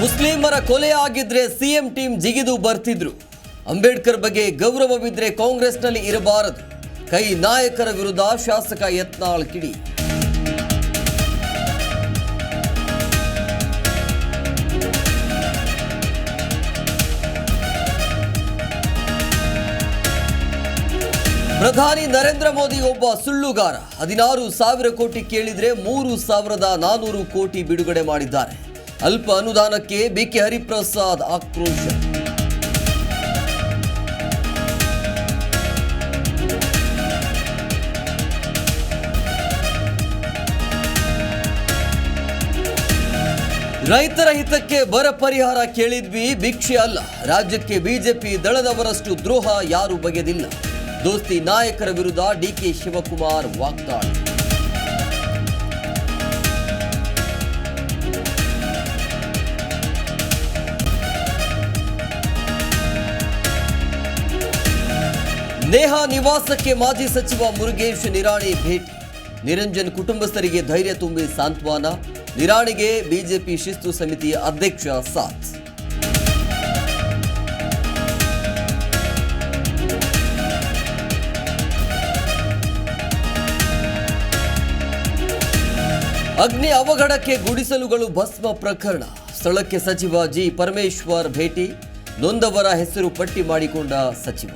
ಮುಸ್ಲಿಮರ ಕೊಲೆ ಆಗಿದ್ರೆ ಸಿಎಂ ಟೀಮ್ ಜಿಗಿದು ಬರ್ತಿದ್ರು. ಅಂಬೇಡ್ಕರ್ ಬಗ್ಗೆ ಗೌರವವಿದ್ರೆ ಕಾಂಗ್ರೆಸ್ನಲ್ಲಿ ಇರಬಾರದು. ಕೈ ನಾಯಕರ ವಿರುದ್ಧ ಶಾಸಕ ಯತ್ನಾಳ್ ಕಿಡಿ. ಪ್ರಧಾನಿ ನರೇಂದ್ರ ಮೋದಿ ಒಬ್ಬ ಸುಳ್ಳುಗಾರ. ಹದಿನಾರು ಸಾವಿರ ಕೋಟಿ ಕೇಳಿದ್ರೆ ಮೂರು ಸಾವಿರದ ನಾನೂರು ಕೋಟಿ ಬಿಡುಗಡೆ ಮಾಡಿದ್ದಾರೆ. ಅಲ್ಪ ಅನುದಾನಕ್ಕೆ ಬಿಕೆ ಹರಿಪ್ರಸಾದ್ ಆಕ್ರೋಶ. ರೈತರ ಹಿತಕ್ಕೆ ಬರ ಪರಿಹಾರ ಕೇಳಿದ್ವಿ, ಭಿಕ್ಷೆ ಅಲ್ಲ. ರಾಜ್ಯಕ್ಕೆ ಬಿಜೆಪಿ ದಳದವರಷ್ಟು ದ್ರೋಹ ಯಾರು ಬಗೆದಿಲ್ಲ. ದೋಸ್ತಿ ನಾಯಕರ ವಿರುದ್ಧ ಡಿಕೆ ಶಿವಕುಮಾರ್ ವಾಗ್ದಾಳಿ. ನೇಹಾ ನಿವಾಸಕ್ಕೆ ಮಾಜಿ ಸಚಿವ ಮುರುಗೇಶ್ ನಿರಾಣಿ ಭೇಟಿ. ನಿರಂಜನ್ ಕುಟುಂಬಸ್ಥರಿಗೆ ಧೈರ್ಯ ತುಂಬಿ ಸಾಂತ್ವನ. ನಿರಾಣಿಗೆ ಬಿಜೆಪಿ ಶಿಸ್ತು ಸಮಿತಿಯ ಅಧ್ಯಕ್ಷ ಸಾಥ್. ಅಗ್ನಿ ಅವಘಡಕ್ಕೆ ಗುಡಿಸಲುಗಳು ಭಸ್ಮ ಪ್ರಕರಣ. ಸ್ಥಳಕ್ಕೆ ಸಚಿವ ಜಿ ಪರಮೇಶ್ವರ್ ಭೇಟಿ. ನೊಂದವರ ಹೆಸರು ಪಟ್ಟಿ ಮಾಡಿಕೊಂಡ ಸಚಿವ.